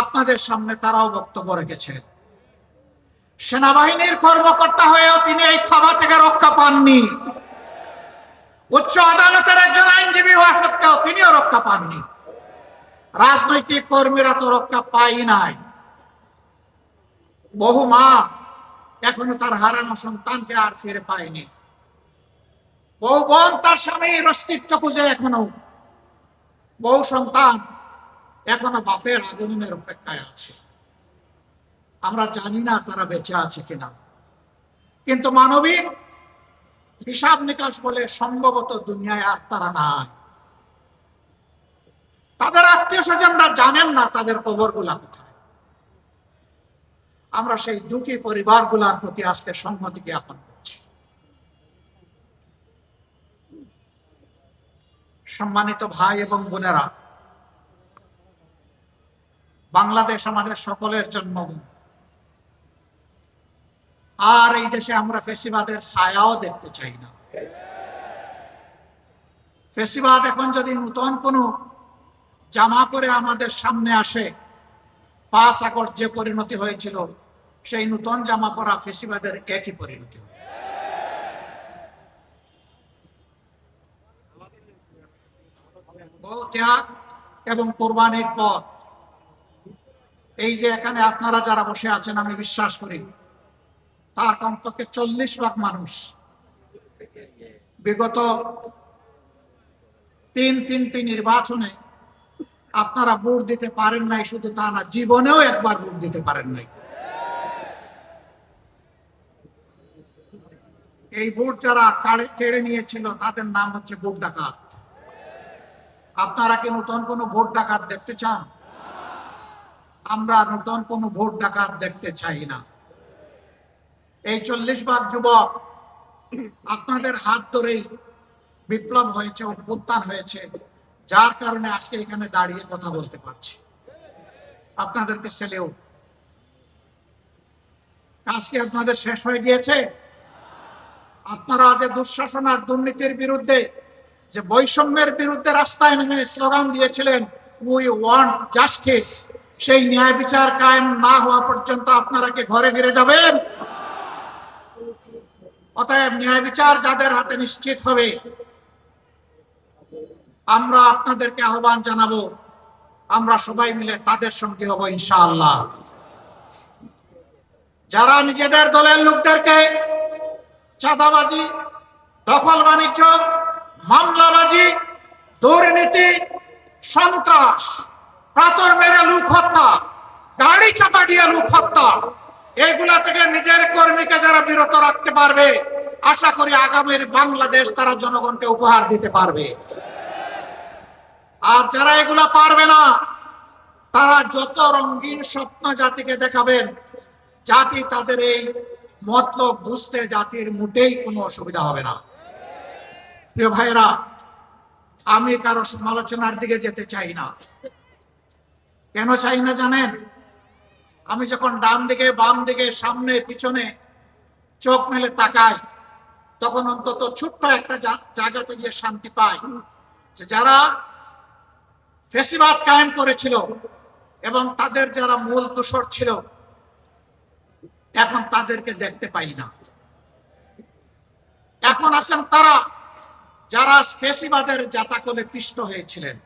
আপনাদের সামনে তারাও বক্তব্য রেখেছেন। সেনাবাহিনীর কর্মকর্তা হয়েও তিনি এই থাবা থেকে রক্ষা পাননি। উচ্চ আদালতের একজন আইনজীবী হওয়া সত্ত্বেও তিনিও রক্ষা পাননি। রাজনৈতিক কর্মীরা তো রক্ষা পাই নাই। বহু মা এখনও তার হারানো সন্তানকে আর ফিরে পায়নি। বহু বোন তার স্বামীর অস্তিত্ব খুঁজে এখনও। বহু সন্তান এখনও বাপের আগমনের অপেক্ষায় আছে। আমরা জানি না তারা বেঁচে আছে কিনা। কিন্তু মানবিক হিসাব নিকাশ বলে সম্ভবত দুনিয়ায় আর তারা নাই। তাদের আত্মীয় স্বজনরা জানেন না তাদের কবরগুলা কোথায়। আমরা সেই দুঃখী পরিবারগুলার প্রতি আজকে সংহতি জ্ঞাপন করছি। সম্মানিত ভাই এবং বোনেরা বাংলাদেশ আমাদের সকলের জন্মভূমি আর এই দেশে আমরা ফেসিবাদের ছায়াও দেখতে চাই না ফেসিবাদ এখন যদি নূতন কোনো জামা পরে আমাদের সামনে আসে, পাঁচ আগস্ট যে পরিণতি হয়েছিল, সেই নূতন জামা পরা ফেসিবাদের একই পরিণতি। বহু ত্যাগ এবং কোরবানির পর এই যে এখানে আপনারা যারা বসে আছেন, আমি বিশ্বাস করি, তার কমপক্ষে চল্লিশ লাখ মানুষ। বিগত তিন তিনটি নির্বাচনে আপনারা ভোট দিতে পারেন নাই, শুধু তা না, জীবনেও একবার ভোট দিতে পারেন নাই। এই ভোট যারা কেড়ে নিয়েছিল, তাদের নাম হচ্ছে ভোট ডাকাত। আপনারা কি নতুন কোনো ভোট ডাকাত দেখতে চান? আমরা নতুন কোনো ভোট ডাকাত দেখতে চাই না। এই চল্লিশ ভাগ যুবক আপনাদের হাত ধরেই বিপ্লব হয়েছে, অভ্যুত্থান হয়েছে, যার কারণে আজকে এখানে দাঁড়িয়ে কথা বলতে পারছি। আপনাদেরকে সেলেও। আজকে আপনাদের শেষ হয়ে গিয়েছে। আপনারা যে দুঃশাসন আর দুর্নীতির বিরুদ্ধে, যে বৈষম্যের বিরুদ্ধে রাস্তায় নেমে স্লোগান দিয়েছিলেন উই ওয়ান্ট জাস্টিস সেই ন্যায় বিচার কায়েম না হওয়া পর্যন্ত আপনারা কি ঘরে ফিরে যাবেন? অতএব ন্যায় বিচার যাদের হাতে নিশ্চিত হবে, আমরা আপনাদেরকে আহ্বান জানাব, আমরা সবাই মিলে তাদের সঙ্গে হব ইনশাআল্লাহ। যারা নিজেদের দলের লোকদেরকে চাঁদাবাজি দখল বাণিজ্য মামলাবাজি, দুর্নীতি, সন্ত্রাস প্রাতর মেরে লোক হত্যা গাড়ি চাপা দিয়ে লোক হত্যা। এইগুলা থেকে নিজের কর্মীকে যারা বিরত রাখতে পারবে, আশা করি আগামীর বাংলাদেশ তারা জনগণকে উপহার দিতে পারবে। আর যারা এগুলা পারবে না, তারা যত রঙিন স্বপ্ন জাতিকে দেখাবেন, জাতি তাদের এই মতলব বুঝতে জাতির মোটেই কোনো অসুবিধা হবে না। প্রিয় ভাইরা আমি কারও সমালোচনার দিকে যেতে চাই না। কেন চাই না জানেন? আমি যখন ডান দিকে, বাম দিকে, সামনে, পিছনে চোখ মেলে তাকাই, তখন অন্তত ছোট্ট একটা জায়গাতে গিয়ে শান্তি পাই যারা ফেসিবাদ কায়েম করেছিল এবং তাদের যারা মূল দোষর ছিল, এখন তাদেরকে দেখতে পাই না। এখন আছেন তারা যারা ফেসিবাদের জাতাকলে পিষ্ট হয়েছিলেন।